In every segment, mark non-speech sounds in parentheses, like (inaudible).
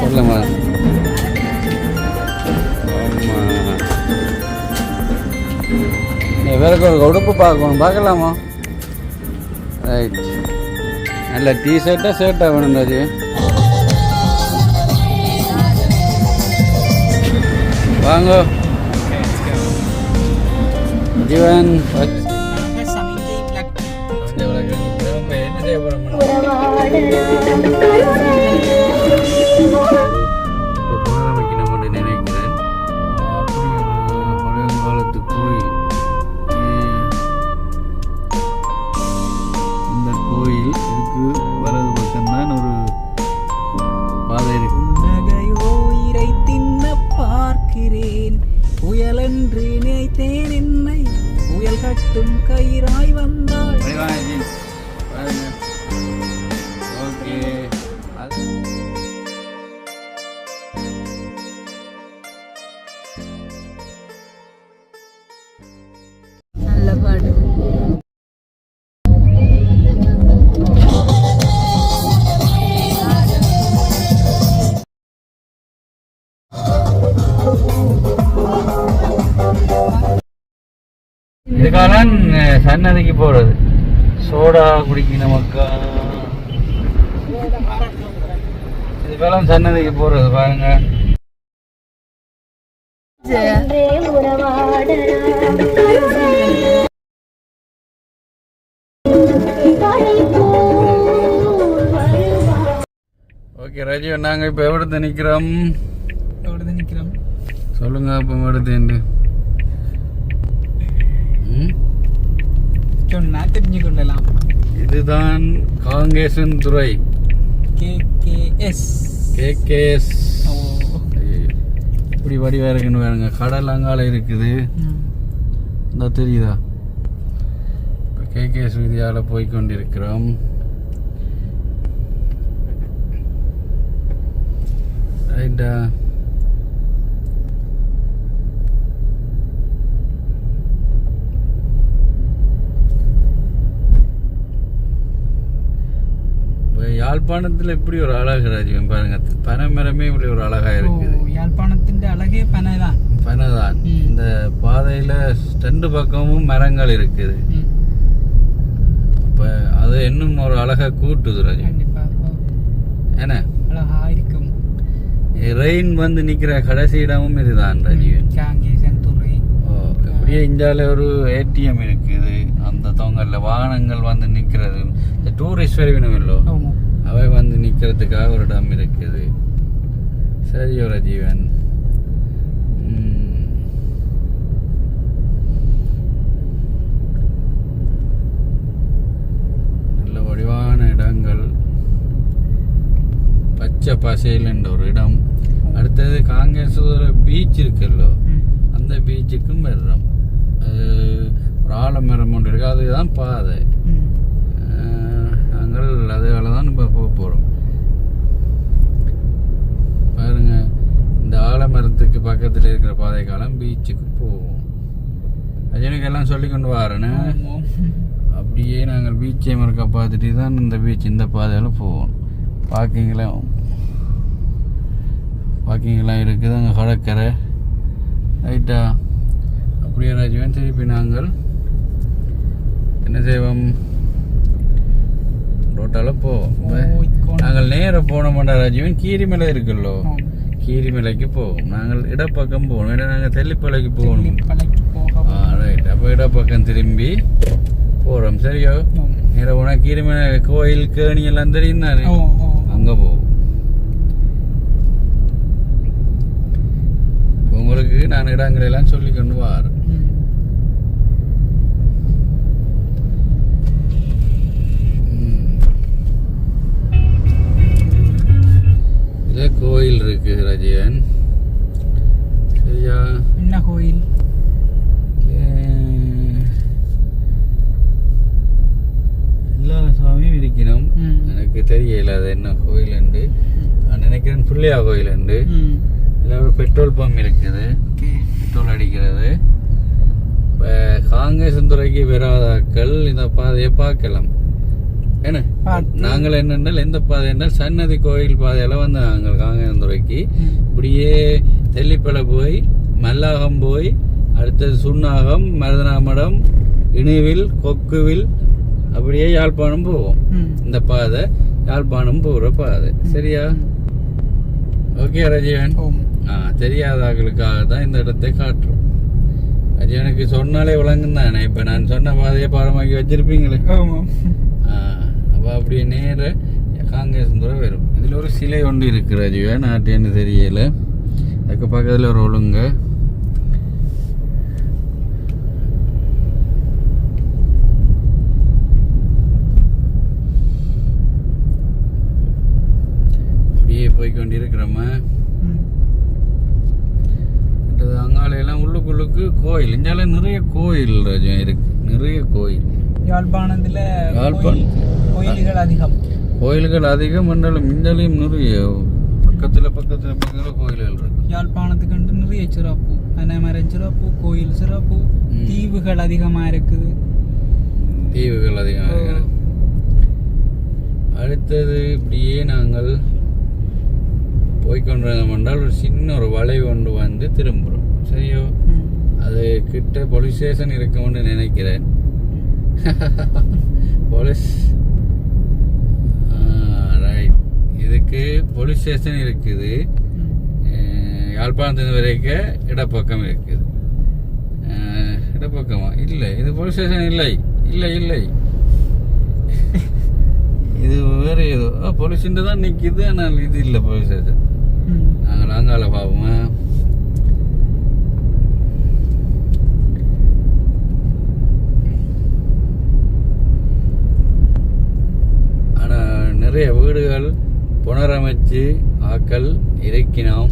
சொல்லுமா வேறக்கு ஒரு உடுப்பு பார்க்கணும். பார்க்கலாமா? ரைட் நல்ல டீ ஷர்ட்டா ஷர்ட்டா வேணும் ராஜு வாங்க. ஜீவன் என்ன செய்ய போறோம் புயலென்று நினைத்தேன் என்னை. புயல் கட்டும் கயிறாய் வந்தாள் சன்னதிக்கு போறது? சோடா குடிக்கணும் மக்கா. இதுக்காலம் சன்னதிக்கு போறது பாருங்க. ஓகே ராஜீவ் நாங்க இப்ப எவ்வளவு நிக்கிறோம்? எவ்வளவு நிக்கிறோம்? சொல்லுங்க அப்ப எவ்வளவு ம்? சொன்னா தெரிஞ்சு கொள்ளலாம் இதுதான் Kankesanthurai. K K S. KKS ஓ. இப்படி வடிவா இருக்குன்னு பாருங்க கடல் அங்கால இருக்குது. இந்த தெரியுதா? இப்போ கேகேஎஸ் வீதியால் போய் கொண்டிருக்கிறோம் ரைட்டா இப்போ யாழ்ப்பாணத்தில் இப்படி ஒரு அழகு ராஜ்யம் பாருங்க. பனைமரமே இப்படி ஒரு அழகா இருக்குது. யாழ்ப்பாணத்தின் அழகே பனைதான். பனைதான். இந்த பாதையில ரெண்டு பக்கமும் மரங்கள் இருக்குது. ம். அப்ப அது இன்னும் ஒரு அழகா கூட்டுது ராஜு கண்டிப்பா. ஓ, ஏன்னா அழகா இருக்கும். ரெயின் வந்து நிக்கிற கடைசி இடமும் இதுதான் ராஜு காங்கேசன் துறை. ஓ இப்படியே இந்தியாவில் ஒரு ஏடிஎம் இருக்குது. அந்த தொங்கல்ல வாகனங்கள் வந்து நிக்கிறது. இந்த டூரிஸ்ட் வரைவினம் இல்லோ. அவை வந்து நிக்கிறதுக்காக ஒரு இடம் இருக்குது. சரியோ ரஜீவன் ம். நல்ல வடிவான இடங்கள். பச்சை பசையில் என்ற ஒரு இடம். அடுத்தது காங்கேசூர பீச் இருக்குல்லோ. அந்த பீச்சுக்கும் வர்றோம் அது ஒரு ஆலமரம் ஒன்று இருக்கு. அதுதான் பாதை. அதனால தான் இப்போ போக போகிறோம் பாருங்க இந்த ஆலமரத்துக்கு பக்கத்தில் இருக்கிற பாதை காலம் பீச்சுக்கு போவோம். அஜனுக்கு எல்லாம் சொல்லி கொண்டு வரேன்னு. அப்படியே நாங்கள் பீச்சை மறுக்க பார்த்துட்டு தான் இந்த பீச் இந்த பாதையில் போவோம். பார்க்கிங்லாம் பார்க்கிங்லாம் இருக்குது அங்கே கடற்கரை. ரைட்டா. அப்படியே ராஜுவன் திருப்பி நாங்கள் என்ன செய்வோம் ரோட்டால போவோம் இப்ப போய்க்கொண்டு- நேர போனோம்டா ராஜீவன்? கீரிமலை இருக்குல்லோ. கீரிமலைக்கு போவோம். நாங்கள் இடப்பக்கம் போகணும் ஏன்னா நாங்கள் தெல்லிப்பலைக்கு போகணும். ரைட் அப்போ இடப்பக்கம் திரும்பி போகிறோம் சரியோ? ஆம். நேர போனால் கீரிமலை கோயில் கேணி எல்லாம் தெரியும் தானே? அங்கே போவோம். உங்களுக்கு நான் இடங்களை எல்லாம் சொல்லி கொண்டு வரேன். இதே கோயில் இருக்கு ரஜியன் சரியா? என்ன கோயில்? எல்லா சாமியும் இருக்கணும். எனக்கு தெரியல அது என்ன கோயில் உண்டு நான் நினைக்கிறேன் பிள்ளையா கோயில் உண்டு. இதில் ஒரு பெட்ரோல் பம்ப் இருக்குது பெட்ரோல் அடிக்கிறது. இப்போ காங்கேசன் துறைக்கு வராதாக்கள் இந்த பாதையை பார்க்கலாம். என்ன. நாங்கள் என்னென்றால் எந்த பாதை என்றால் சன்னதி கோயில் பாதையில வந்து நாங்கள் காங்கேந்துறைக்கு. இப்படியே தெல்லிப்பளை போய் மல்லாகம் போய் அடுத்தது சுன்னாகம் மருதனாமடம் இணுவில் கொக்குவில் அப்படியே யாழ்ப்பாணம் போவோம். இந்த பாதை யாழ்ப்பாணம் போகிற பாதை. சரியா? ஓகே ரஜீவன்? ஆ தெரியாதவர்களுக்காக தான் இந்த இடத்தை காட்டுறோம். ரஜீவனுக்கு சொன்னாலே விளங்கும் தானே இப்போ நான் சொன்ன பாதையை பாடமாக்கி வச்சிருப்பீங்களே. ஆமாம். அப்போ அப்படியே நேர காங்கிரஸ் தூரம் வரும் இதில் ஒரு சிலை ஒன்று இருக்கு நாட்டேன்னு தெரியல. அதுக்கு பக்கத்தில் ஒரு ஒழுங்க. அப்படியே போய் கொண்டிருக்கிறோமா ம். உள்ளுக்குள்ளுக்கு கோயில். இங்கால நிறைய கோயில் ரஜம் இருக்கு. நிறைய கோயில். யாழ்ப்பாணத்துல யாழ்ப்பாணம். கோயில்- கோயில்கள் அதிகம் கோயில்கள் அதிகம் என்றாலும் இந்தாலையும் நிறைய பக்கத்துல பக்கத்துல பக்கத்துல கோயில்கள் இருக்கு யாழ்ப்பாணத்துக்கு நிறைய சிறப்பு அனைமரம் சிறப்பு கோயில் சிறப்பு. தீவுகள் அதிகமா இருக்குது தீவுகள் அதிகம் இருக்கு. அடுத்தது இப்படியே நாங்கள் போய்கொண்டிருந்தோம் என்றால் ஒரு சின்ன ஒரு வளைவு ஒன்று வந்து திரும்புகிறோம் சரியோ. அது கிட்ட போலீஸ் ஸ்டேஷன் இருக்கும்னு நினைக்கிறேன் (laughs) போலீஸ். ரைட் இதுக்கு போலீஸ் ஸ்டேஷன் இருக்குது. யாழ்ப்பாணத்து வரைக்கும் இடப்பக்கம் இருக்குது. இடப்பக்கமா? இல்லை இது போலீஸ் ஸ்டேஷன் இல்லை. இல்லை இல்லை. (laughs) இது வேற ஏதோ. போலீஸ் தான் நிற்கிது ஆனால் இது இல்லை போலீஸ் ஸ்டேஷன். நாங்கள் அங்கால பார்ப்போமா ஆனால் நிறைய வீடுகள் புனரமைச்சு ஆக்கள் இறக்கினோம்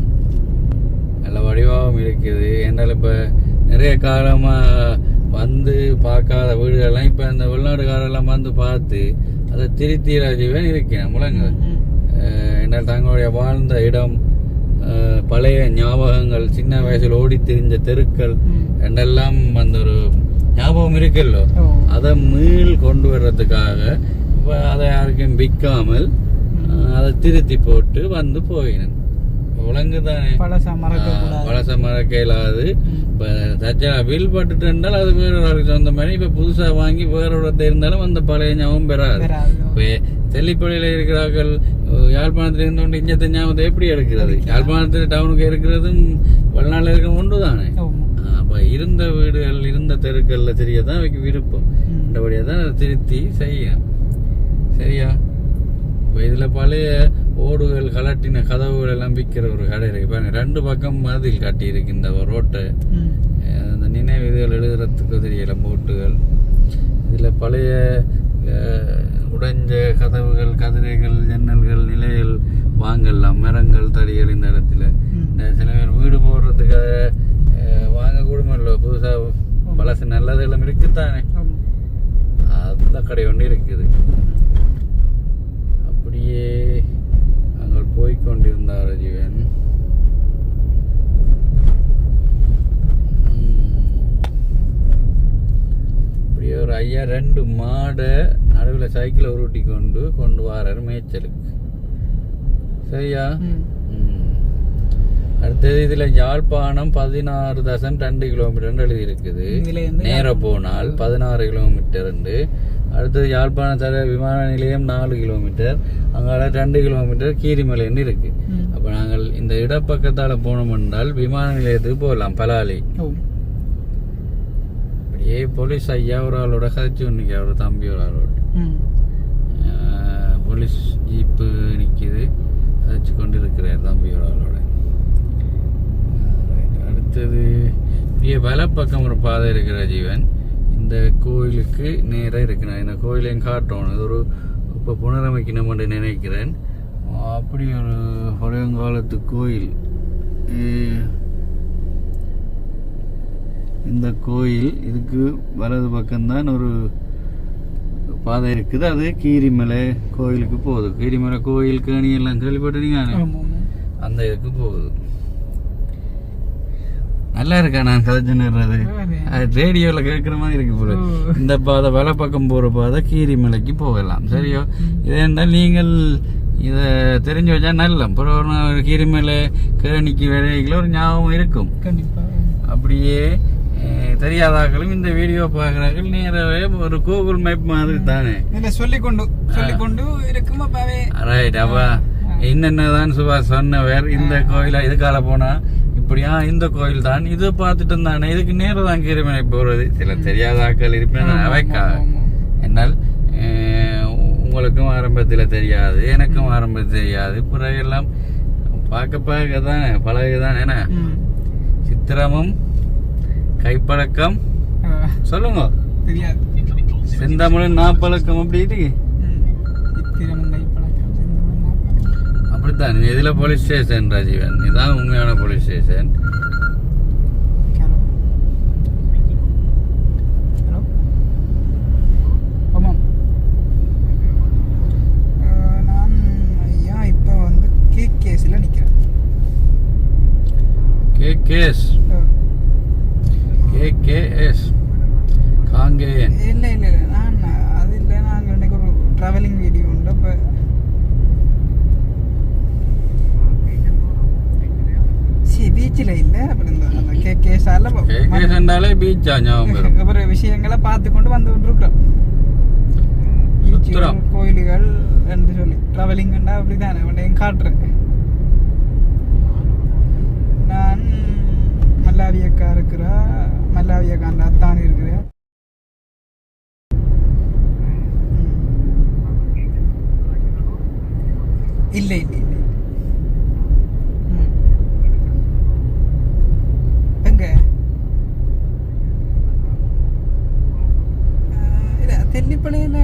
நல்ல வடிவாகவும் இருக்குது என்றால் இப்போ நிறைய காலமாக வந்து பார்க்காத வீடுகள்லாம் இப்போ இந்த வெளிநாடுகாரெல்லாம் வந்து பார்த்து அதை திருத்தி ராஜீவன் இருக்கிறேன் முழங்க ம். அஹ் என்றால் தங்களுடைய வாழ்ந்த இடம் பழைய ஞாபகங்கள் சின்ன வயசில் ஓடி திரிஞ்ச தெருக்கள். என்றெல்லாம் அந்த ஒரு ஞாபகம் இருக்குல்லோ. அதை மீள் கொண்டு வர்றதுக்காக இப்போ அதை யாருக்கும் விற்காமல் அதை திருத்தி போட்டு வந்து போயினேன் விலங்கு தானே பழசா மறக்க ம். இப்போ தச்சா பில் பட்டுட்டு இருந்தால் அது வேற ஒரு ஆளுக்கு சொந்த மாதிரி இப்போ புதுசாக வாங்கி வேற இடத்துல இருந்தாலும் அந்த பழைய ஞாபகம் பெறாது. இப்போ தெல்லிப்பள்ளியில் இருக்கிறார்கள் யாழ்ப்பாணத்தில் இருந்தோண்டு இஞ்சத்தை ஞாபகத்தை எப்படி எடுக்கிறது யாழ்ப்பாணத்தில் டவுனுக்கு இருக்கிறதும் வெளிநாட்டில் இருக்கிற ஒன்று தானே. அப்போ இருந்த வீடுகள் இருந்த தெருக்களில் தெரிய தான் அவைக்கு விருப்பம் ம். அந்தபடியாக தான் அதை திருத்தி செய்யணும் சரியா இப்போ இதில் பழைய ஓடுகள் கலட்டின கதவுகள் எல்லாம் விற்கிற ஒரு கடை இருக்கு. பாருங்க ரெண்டு பக்கம் மதில் கட்டி இருக்கு இந்த ரோட்டை அந்த நினைவு இதுகள் எழுதுறதுக்கு தெரியல போட்டுகள் இதில் பழைய உடைஞ்ச கதவுகள் கதிரைகள் ஜன்னல்கள் நிலைகள் வாங்கலாம். மரங்கள் தடிகள் இந்த இடத்துல சில பேர் வீடு போடுறதுக்காக அஹ், வாங்க கூடுமல்ல புதுசாக பழசு நல்லதெல்லாம் இருக்குத்தானே? ஆமா. அந்த கடை ஒன்று இருக்குது. வழியே நாங்கள் போய்க்கொண்டிருந்தார் ஜீவன் அப்படியே ஒரு ஐயா ரெண்டு மாடை நடுவில் சைக்கிளை உருட்டி கொண்டு கொண்டு வர மேய்ச்சலுக்கு சரியா அடுத்தது இதுல யாழ்ப்பாணம் பதினாறு தசம் ரெண்டு கிலோமீட்டர் எழுதி இருக்குது இதுல இருந்து நேர. போனால் பதினாறு கிலோமீட்டர் அடுத்தது யாழ்ப்பாணம் தர விமான நிலையம் நாலு கிலோமீட்டர் அங்கால ரெண்டு கிலோமீட்டர் கீரிமலைன்னு இருக்கு. அப்ப நாங்கள் இந்த இடப்பக்கத்தால போனோம் என்றால் விமான நிலையத்துக்கு போகலாம் பலாலி. அப்படியே போலீஸ் ஐயா ஒரு ஆளோட கதைச்சு நிற்க ஒரு தம்பி ஒரு ஆளோட போலீஸ் ஜீப்பு நிற்கிது கதைச்சு கொண்டு இருக்கிறார் தம்பி ஒரு ஆளோட. அடுத்தது இப்படியே வலப்பக்கம் ஒரு பாதை இருக்கிற ஜீவன். இந்த கோயிலுக்கு நேராக இருக்கு நான் இந்த கோயிலையும் காட்டணும் இது ஒரு இப்போ புனரமைக்கணும்னு நினைக்கிறேன். அப்படி ஒரு பழையங்காலத்து கோயில். இந்த கோயில் இதுக்கு வலது பக்கம்தான் ஒரு பாதை இருக்குது. அது கீரிமலை கோயிலுக்கு போகுது. கீரிமலை கோயில் கேணி எல்லாம் கேள்விப்பட்டிருக்கீங்க. அந்த இதுக்கு போகுது. நல்லா இருக்கா நான் கதைச்சுன்னுறது வேற. ரேடியோவில் கேட்குற மாதிரி இருக்கு போல. இந்த பாதை வலை பக்கம் போகிற பாதை கீரி மலைக்கு போகலாம். சரியோ? இதே இருந்தால் நீங்கள் இதை தெரிஞ்சு வச்சா நல்ல. அப்புறம் ஒரு கீரிமலை கேணிக்கு விலைகள ஒரு ஞாபகம் இருக்கும். அப்படியே தெரியாதாக்களும் இந்த வீடியோ பார்க்குறார்கள். நேராகவே ஒரு கூகுள் மேப் மாதிரி தானே? சொல்லிக்கொண்டு சொல்லிக்கொண்டு இருக்கும் ரைட் அப்ப. என்னென்னதான் சுபாஷ் சொன்னவர் இந்த கோயிலா இதுக்கால போனா இப்படியா இந்த கோயில் தான் இது பார்த்துட்டு இருந்தானே இதுக்கு நேரம் தான் கீரிமலை போறது. சில தெரியாத ஆக்கள் இருப்பேன் அவைக்காக என்னால் உங்களுக்கும் ஆரம்பத்தில் தெரியாது எனக்கும் ஆரம்பத்தில் தெரியாது. பிறகு எல்லாம் பார்க்க பார்க்க தானே பழகு தானே என்ன. சித்திரமும் கைப்பழக்கம். சொல்லுங்க. தெரியாது. செந்தமிழும் நாப்பழக்கம் அப்படின்ட்டு ம். அப்படித்தான் இதுல போலீஸ் ஸ்டேஷன் ராஜீவன்? இதுதான் உண்மையான போலீஸ் ஸ்டேஷன் நான் கேஸ் கே கே எஸ் காங்கேயன். இல்லை இல்லை இல்லை. நான் அது இல்லை. நாங்கள் இன்னைக்கு ஒரு ட்ராவலிங் வீடியோ உண்டு அப்போ சி பீச்சில் இல்லை. அப்புறம் இந்த அந்த கே கேஸால் கே கேஸ் என்றாலே பீச்சா ஞாபகம் (laughs) அப்புறம் விஷயங்களை பார்த்து கொண்டு வந்து சுத்துறோம். பீச்சுகள் கோயில்கள் என்று சொல்லி. ட்ராவலிங்னா அப்படிதானே உன்னையும் காட்டுறேன். நான் மல்லாவியக்கா இருக்கிறா. மல்லாவியக்காண்ட அத்தான் இருக்கிறா. இல்லை இல்லை இல்லை ம். எங்க ஆஹ் இல்ல தெல்லிப்பளையில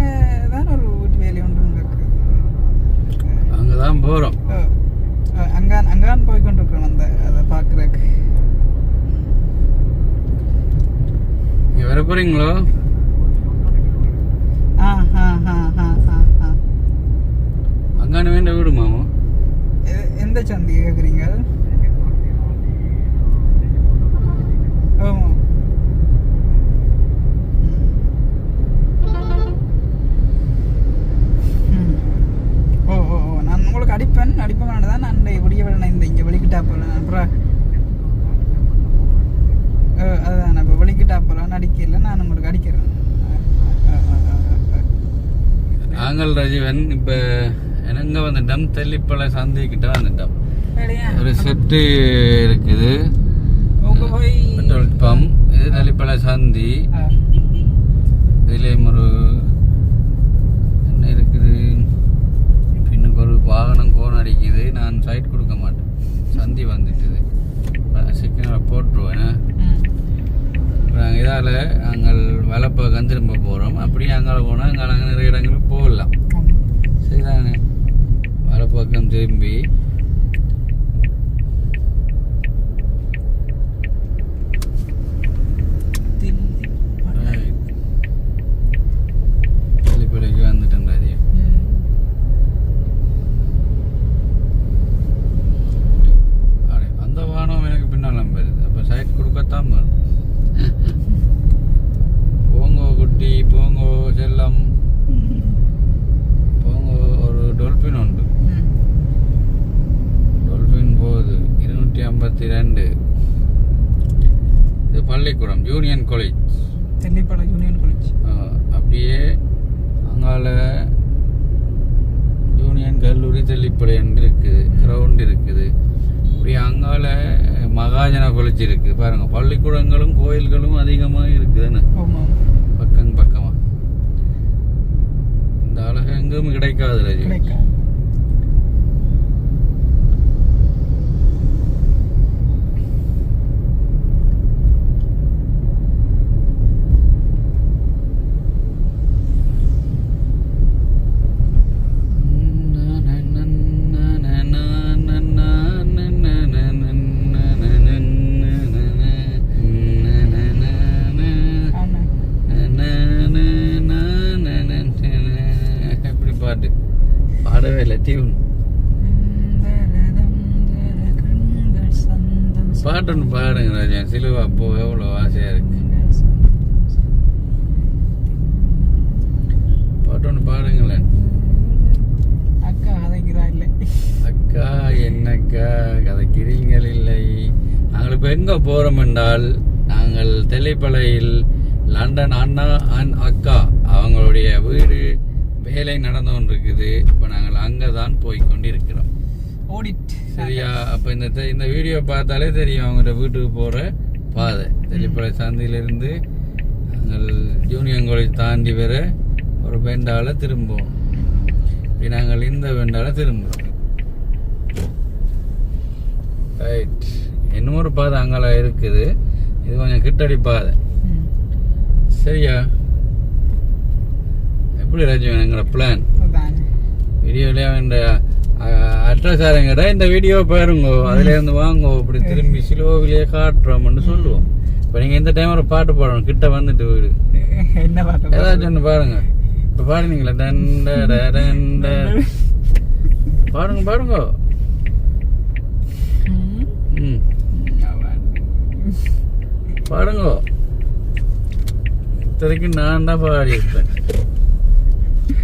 தான் ஒரு வீட்டு வேலை ஒன்று இருக்கு அங்கதான் போறோம் அஹ் அஹ் அங்கான் அங்கான் போய் கொண்டிருக்கிறோம் அந்த அதை பார்க்குறக்கு நீங்க வர போறீங்களோ ஆ ஆ ஆ ஆ ஆ ஆ அங்கான வேண்ட வீடு மாமா எ- எந்த சந்தி கேட்குறீங்க ஆமாம் ம். ஓ ஓ ஓ நான் உங்களுக்கு அடிப்பேன் அடிப்பேன் தான் நான் இந்த விடிய வேலை இந்த இங்கே வெளிக்கிட்டா போகல அப்புறம் அஹ் அதான் இப்போ வெளிக்கிட்டா போகலாம் அடிக்கல நான் உங்களுக்கு அடிக்கிறேன். நாங்கள் ராஜீவன் இப்ப எங்க வந்துட்டோம் தெல்லிப்பளை சந்தைக்கிட்ட வந்துட்டோம்? ஒரு செட்டு இருக்குது. பெட்ரோல் பம்ப் இது தெல்லிப்பளை சந்தி. இதுலேயும் ஒரு என்ன இருக்குது? பின்னுக்கு ஒரு வாகனம் கோன் அடிக்குது. நான் சைட் கொடுக்க மாட்டேன். சந்தி வந்துட்டுது. சிக்கனை போட்டுருவேன். அப்புறம் இதால் நாங்கள் வலப்பக்கம் திரும்ப போகிறோம் அப்படியே அங்கே போனால் அங்கே நாங்கள் நிறைய இடங்களுக்கு போகலாம். சரிதானே? வலப்பக்கம் திரும்பி தில்லி படை. பள்ளிப்படைக்கு வந்துட்டேன் ராஜீவ் ம். அடே, அந்த வானம் எனக்கு பின்னால் வருது அப்போ சைட் கொடுக்கத்தான் வரும் போங்கோ குட்டி போங்கோ செல்லம் போங்கோ ஒரு டொல்பின் உண்டு ம். டொல்பின் போகுது இருநூற்றி ஐம்பத்தி ரெண்டு இது பள்ளிக்கூடம் union college Tellippalai union college அப்படியே அங்கால யூனியன் கல்லூரி தெல்லிப்படைன்னு இருக்குது கிரவுண்ட் இருக்குது அப்படியே அங்கால மகாஜன காலேஜ் இருக்குது பாருங்க பள்ளிக்கூடங்களும் கோயில்களும் அதிகமாக இருக்குதுன்னு ஆமாம் பக்கம் பக்கமா இந்த அழகு எங்கும் கிடைக்காது ரஜினி. கதைக்கிறீங்கள் இல்லை. நாங்கள் இப்போ எங்கே போகிறோம் என்றால் நாங்கள் தெல்லைப்பளையில் லண்டன் அண்ணா அண்ட் அக்கா அவங்களுடைய வீடு வேலை நடந்து கொண்டிருக்குது. இப்போ நாங்கள் அங்கே தான் போய் கொண்டிருக்கிறோம். ஓடிட் சரியா? அப்போ இந்த இந்த வீடியோ பார்த்தாலே தெரியும் அவங்களோட வீட்டுக்கு போகிற பாதை. தெல்லிப்பளை சந்தையிலிருந்து நாங்கள் யூனியன் காலேஜ் தாண்டி வர ஒரு பெண்டால திரும்புவோம். நாங்கள் இந்த பெண்டால திரும்புவோம் ரைட் இன்னும் ஒரு பாதை அங்கால இருக்குது. இது கொஞ்சம் கிட்டடி பாதை. சரியா? எப்படி ராஜீவன் எங்களோட பிளான் வீடியோலயே இந்த அட்ரஸ் ஆரங்கடா இந்த வீடியோ பாருங்க. அதுல இருந்து வாங்கோ. அப்படி திரும்பி சிலுவோவிலேயே காட்டுறோம்னு சொல்லுவோம். இப்போ நீங்க இந்த டைம் ஒரு பாட்டு பாடணும். கிட்ட வந்துட்டு வீடு என்ன பாட்டு ஏதாச்சும் ஒன்று பாருங்க. இப்போ பாடுனீங்களா? (laughs) டண்ட டண்ட (laughs) பாடுங்க. பாடுங்கோ இத்தனைக்கும் நான் தான் பாடியிருப்பேன்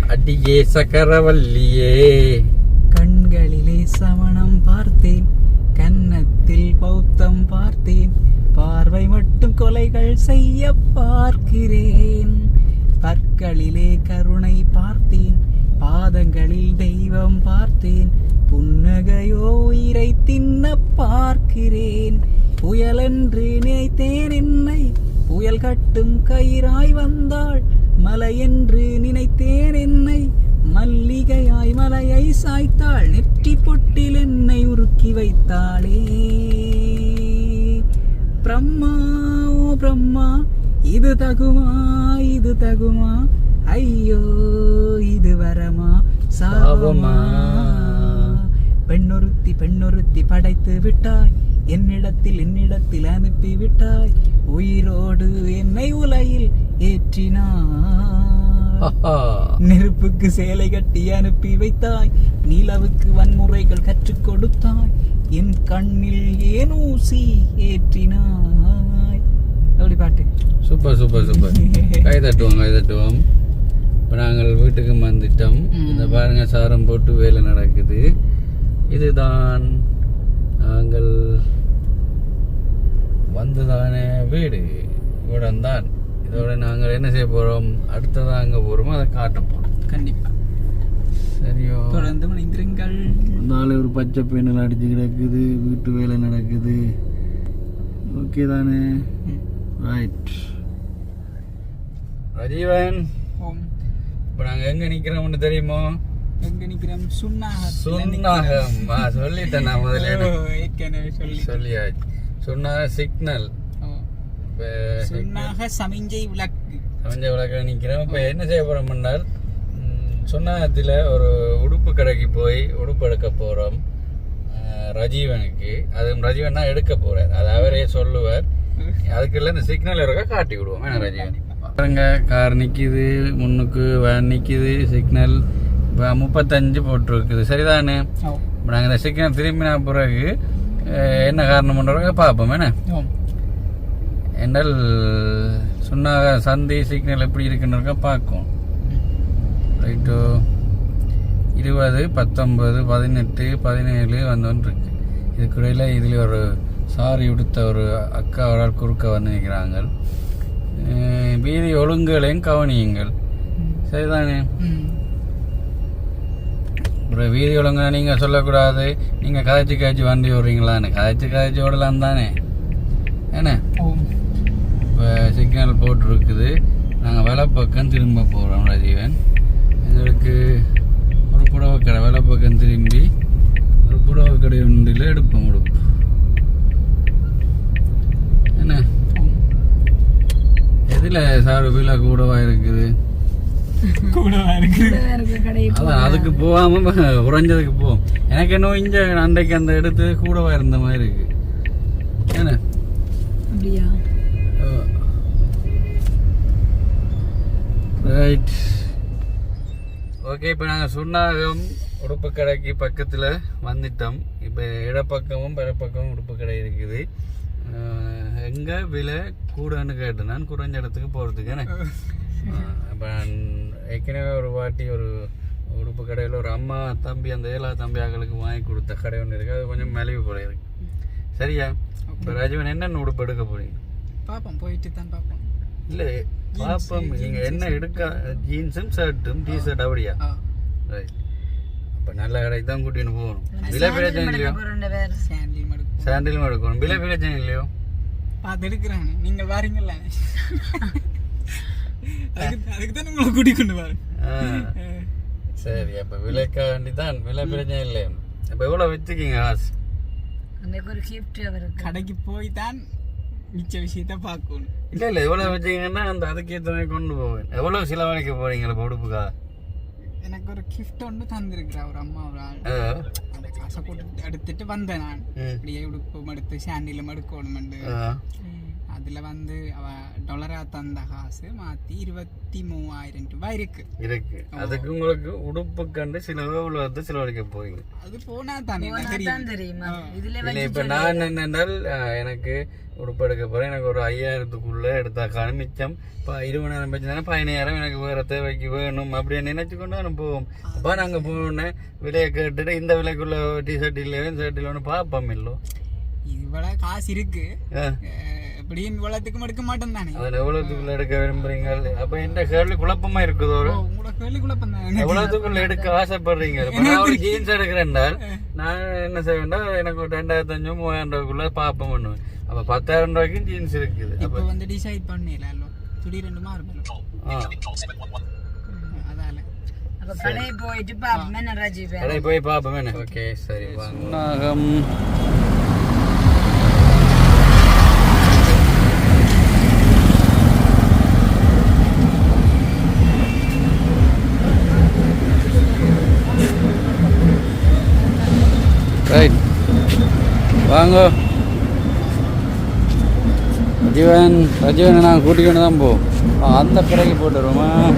அடியே சக்கரவல்லியே. கண்களிலே சமணம் பார்த்தேன். கன்னத்தில் பௌத்தம் பார்த்தேன். பார்வை மட்டும் கொலைகள் செய்ய பார்க்கிறேன். பற்களிலே கருணை பார்த்தேன். பாதங்களில் தெய்வம் பார்த்தேன். புன்னகையோ உயிரை தின்ன பார்க்கிறேன். புயலென்று நினைத்தேன் என்னை. புயல் கட்டும் கயிறாய் வந்தாள். மலை என்று நினைத்தேன் என்னை. மல்லிகையாய் மலையை சாய்த்தாள். நெற்றி பொட்டில் என்னை உருக்கி வைத்தாளே. பிரம்மா ஓ பிரம்மா இது தகுமா இது தகுமா? ஐயோ இது வரமா? சாபமா பெண்ணொருத்தி பெண்ணொருத்தி படைத்து விட்டாய். என்னிடத்தில் என்னிடத்தில் அனுப்பி விட்டாய். உயிரோடு என்னை உலையில் ஏற்றினாய். (laughs) நெருப்புக்கு சேலை கட்டி அனுப்பி வைத்தாய். நிலவுக்கு வன்முறைகள் கற்றுக் கொடுத்தாய். என் கண்ணில் ஏன் ஊசி ஏற்றினாய். அப்படி பாட்டு. Super super super. கை தட்டுவோம் கை தட்டுவோம். இப்போ நாங்கள் வீட்டுக்கு வந்துட்டோம். இந்த பாருங்க சாரம் போட்டு வேலை நடக்குது. இதுதான் நாங்கள் வந்ததான வீடு? இவ்விடம் தான் இதோட நாங்கள் என்ன செய்ய போறோம்? அடுத்ததா அங்க போறோமோ அதை காட்ட போறோம். கண்டிப்பா. சரியோ. தொடர்ந்து மணிந்திருங்கள். நாளை ஒரு பச்சை பெண்ணல் அடிச்சு கிடக்குது. வீட்டு வேலை நடக்குது. ஓகே தானே. ரைட் ரஜீவன் ஓம். இப்போ நாங்கள் எங்கே நிற்கிறோம்னு தெரியுமோ? எங்க நிக்கிறோம்? சுண்ணாக சுன்னாகம். ஆ சொல்லிட்டேன் நான் முதல்ல. ஏற்கனவே சொல்லி சொல்லியாச்சு. சுன்னாக சிக்னல். சுண்ணாக சமிஞ்சை விளக்கு. சமஞ்ச விளக்கில் நிற்கிறோம் இப்போ என்ன செய்ய போகிறோம் என்றால் சுன்னாகத்தில் ஒரு உடுப்பு கடைக்கு போய் உடுப்பு எடுக்க போகிறோம் ரஜீவனுக்கு. அதுவும் ரஜீவன் தான் எடுக்க போகிறார் அது அவரே சொல்லுவார். அதுக்குள்ள இந்த சிக்னல் இருக்க காட்டி விடுவோம். ரஜீவன்? பாருங்க கார் நிற்கிது முன்னுக்கு வேன் நிற்கிது சிக்னல் இப்போ முப்பத்தஞ்சு போட்டிருக்குது. சரிதானே. இப்போ நாங்கள் இந்த சிக்னல் திரும்பின பிறகு என்ன காரணம் பண்ணுறோங்க பார்ப்போம் என்ன ஓம். என்றால் சொன்னாங்க சந்தி சிக்னல் எப்படி இருக்குன்னு பார்க்கும் ரைட்டோ இருபது பத்தொன்பது பதினெட்டு பதினேழு வந்தோன்னு இருக்கு இதுக்கிடையில் இதில் ஒரு சாரி உடுத்த ஒரு அக்கா ஒரு ஆள் குறுக்க வந்து நிற்கிறாங்க வீதி ஒழுங்குகளையும் கவனியுங்கள் சரிதானே. ஒரு வீதி ஒழுங்கா நீங்கள் சொல்லக்கூடாது. நீங்கள் கதைச்சி கதைச்சி வண்டி ஓடுறீங்களான்னு. கதைச்சி கதைச்சி ஓடலாம் தானே. என்ன? இப்போ சிக்னல் போட்டிருக்குது. நாங்கள் வலப்பக்கம் திரும்ப போகிறோம் ராஜீவன். எங்களுக்கு ஒரு புடவை கடை வலப்பக்கம் திரும்பி ஒரு புடவை கடை ஒன்றில் எடுப்போம் உடுப்பு. என்ன? எதில் சார் விலை கூடவா இருக்குது? அதுக்கு போகாம குறைஞ்சதுக்கு போவோம் எனக்கு என்ன இங்க அன்றைக்கு அந்த இடத்து கூடவா இருந்த மாதிரி இருக்கு. என்ன? அப்படியா? ரைட் ஓகே இப்போ நாங்கள் சுண்ணாகம் உடுப்பு கடைக்கு பக்கத்தில் வந்துட்டோம். இப்போ இடப்பக்கமும் பிறப்பக்கமும் உடுப்பு கடை இருக்குது எங்கே விலை கூடன்னு கேட்டேன். நான் குறைஞ்ச இடத்துக்கு போகிறதுக்கு எனக்கு இப்போ (laughs) ஏற்கனவே ஒரு வாட்டி ஒரு உடுப்பு கடையில் ஒரு அம்மா தம்பி அந்த ஏழா தம்பி ஆக்களுக்கு வாங்கி கொடுத்த கடை ஒன்று இருக்குது அது கொஞ்சம் மலிவு போல இருக்கு. சரியா? இப்போ ராஜீவன் என்னென்ன உடுப்பு எடுக்க போறீங்க? பாப்போம் போயிட்டு தான் பாப்போம். இல்லை பாப்போம். நீங்கள் என்ன எடுக்க ஜீன்ஸும் ஷர்ட்டும் டி ஷர்ட் அப்படியா ரைட் அப்போ நல்ல கடைக்கு தான் கூட்டின்னு போகணும். விலை பிரச்சனை இல்லையோ? சாண்டிலும் எடுக்கணும் விலை பிரச்சனை இல்லையோ? பார்த்து எடுக்கிறாங்க நீங்கள் வாரீங்கல்ல? அதுக்கு அதுக்கு தான் உங்களை கூட்டிக் கொண்டு வரேன் ஆ. சரி அப்போ விலைக்காக வேண்டி தான் விலை பிரச்சனை இல்லை அப்போ எவ்வளோ வச்சுக்கிங்க காசு அன்னைக்கு ஒரு கிஃப்ட் அவருக்கு. கடைக்கு போய் தான் மிச்ச விஷயத்த பார்க்கணும். இல்லை இல்லை எவ்வளோ வச்சீங்கன்னா அந்த அதுக்கேற்ற மாதிரி கொண்டு போவேன். எவ்வளோ செலவழிக்க போறீங்களா இப்போ உடுப்புக்கா? எனக்கு ஒரு கிஃப்ட் ஒன்று தந்திருக்கிறா ஒரு அம்மா ஒரு ஆள். அந்த காசை போட்டு எடுத்துட்டு வந்தேன் நான். ம். அப்படியே உடுப்பு எடுத்து சாண்டிலும் எடுக்கணுமெண்டு. ஆ. அதுல வந்து அவ டொலரா தந்த காசு மாத்தி இருபத்தி மூவாயிரம் ரூபாய் இருக்கு. இருக்கு. அதுக்கு உங்களுக்கு உடுப்பு கண்டு சில வந்து செலவழிக்க போவீங்க அது போனா தானே தெரியும். இல்லை இப்போ நான் என்னென்றால் எனக்கு உடுப்பு எடுக்க போகிறேன் எனக்கு ஒரு ஐயாயிரத்துக்குள்ளே எடுத்தா மிச்சம் இப்போ இருபதாயிரம் பட்சம் பதினாயிரம் எனக்கு வேறு தேவைக்கு வேணும் அப்படின்னு நினைச்சு கொண்டு நான் போவோம். அப்போ நாங்கள் போனோடனே விலையை கேட்டுட்டு இந்த விலைக்குள்ள டிஷர்ட் இல்லையோ ஷர்ட் இல்லைன்னு பார்ப்போம் இல்லோ இவ்வளவு காசு இருக்கு. எப்படியும் இவ்வளவுக்கும் எடுக்க மாட்டேன் தானே அதில் எவ்வளோத்துக்குள்ள எடுக்க விரும்புறீங்க? அப்போ இந்த கேள்வி குழப்பமா இருக்குதோ ஒரு உங்களோட கேள்வி குழப்பம் தான் எவ்வளவுக்குள்ள எடுக்க ஆசைப்படுறீங்க? ஒரு ஜீன்ஸ் எடுக்கிறேன்டால் நான் என்ன செய்வேன்டா எனக்கு ஒரு ரெண்டாயிரத்தி அஞ்சு மூவாயிரம் ரூபாய்க்குள்ள பாப்பம் பண்ணுவேன். அப்ப பத்தாயிரம் ரூபாய்க்கும் ஜீன்ஸ் இருக்குது அப்ப இப்ப வந்து டிசைட் பண்ணல துடி ரெண்டு ஆ, அதால. கடை போயிட்டு பாப்போமே கடை போய் பாப்போம் ஓகே சரி வாங்க. ரைட் வாங்க. ரஜீவன் ரஜீவனை நான் கூட்டிக்கிட்டு தான் போ. அந்த கடைக்கு போட்டு வருவோமா?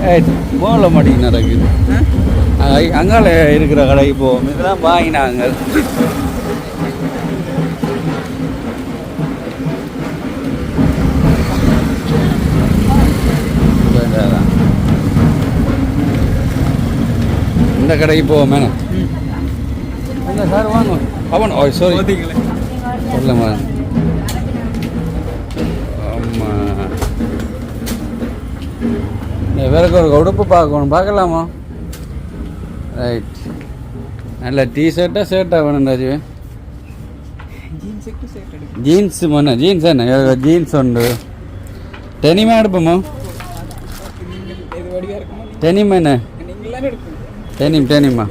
ரைட் போகல மாட்டேங்க நடக்குது. அங்க- அங்கால இருக்கிற கடைக்கு போவோம். இதெல்லாம் வாங்கினாங்க. இந்த கடைக்கு போவோம் மேடம் இல்லை சார்? வாங்க அவன் ஓ சாரி சொல்லுமா ஆமாம் வேறக்கு ஒரு உடுப்பு பார்க்கணும். பார்க்கலாமா? ரைட் நல்ல டிஷர்ட்டா ஷர்ட்டா வேணும் ராஜு ஜீன்ஸுக்கு சேர்த்து எடுக்கும் ஜீன்ஸ் மண்ண ஜீன்ஸ் என்ன? ஜீன்ஸ் உண்டு. டெனிமா எடுப்போமா? டெனிமா என்ன? டெனிம் டெனிமா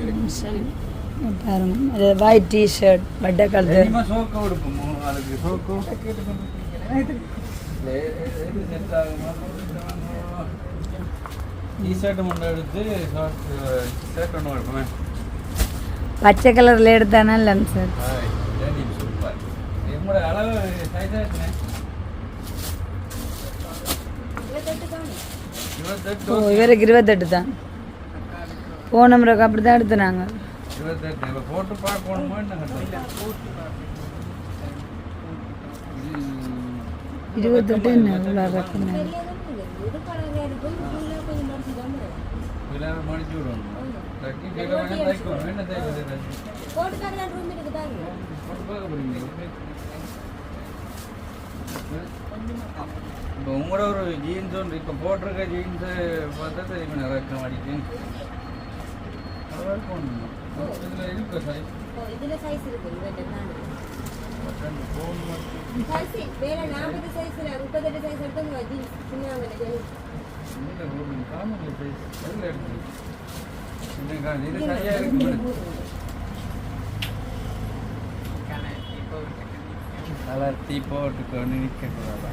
பாருங்க ஒயிட் டிஷர்ட் பட்டை கலர் பச்சை கலர்ல எடுத்தானா இல்லைங்க சார். ஓ இவருக்கு இருபத்தெட்டு தான். போன முறைக்கு அப்படி தான் எடுத்துனாங்க. இருபத்தெட்டு. இப்போ போட்டு பார்க்கணுமோ என்ன? இருபத்தெட்டு என்ன? இவ்வளோ எல்லாரும் மடிச்சு விடணும். தக்கி கையில் வாங்கி தைக்கணும் என்ன தைக்கிறது போட்டு பார்க்க போறீங்க. இப்போ உங்களோட ஒரு ஜீன்ஸ் ஒன்று இப்போ போட்டிருக்க ஜீன்ஸை பார்த்தா தெரியும் நிறைய அடிக்கு இருக்கு இதுல சைஸ் இருக்கு இவர்கிட்ட ஃபோன் சைஸ் வேற நாற்பது சைஸ் இல்ல முப்பத்தெட்டு சைஸ் எடுத்து ஜீன்ஸ் சின்னவங்க கலர்த்தி போட்டுக்கொண்டு நிற்கக்கூடாதா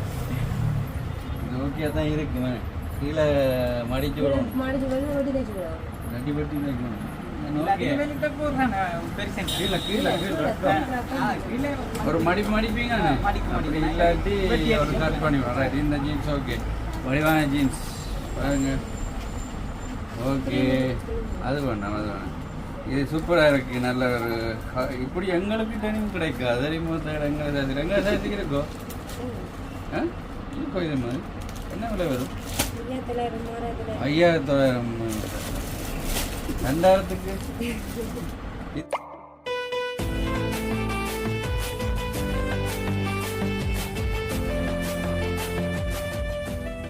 தான் இருக்குமே கீழே மடிச்சு விடணும். மடிச்சு வந்து ரொட்டி தைச்சு விடுவோம் நட்டி கீழே கீழே ஒரு மடிப்பு மடிப்பீங்க அப்படி இல்லாட்டி ஒரு கட் பண்ணி விடுறேன் இந்த ஜீன்ஸ் ஓகே வடிவான ஜீன்ஸ் பாருங்க ஓகே அது வேணாம் அது வேணாம் இது சூப்பராக இருக்கு நல்ல ஒரு க- இப்படி எங்களுக்கு டெனிம் கிடைக்காது தெரியுமா எங்களை சேர்த்து எங்களை சேர்த்துக்கு இருக்கோ ஆ இருக்கோ இது மாதிரி என்ன விலை வரும் ஐயாயிரத்தி தொள்ளாயிரம் ரெண்டாயிரத்துக்கு?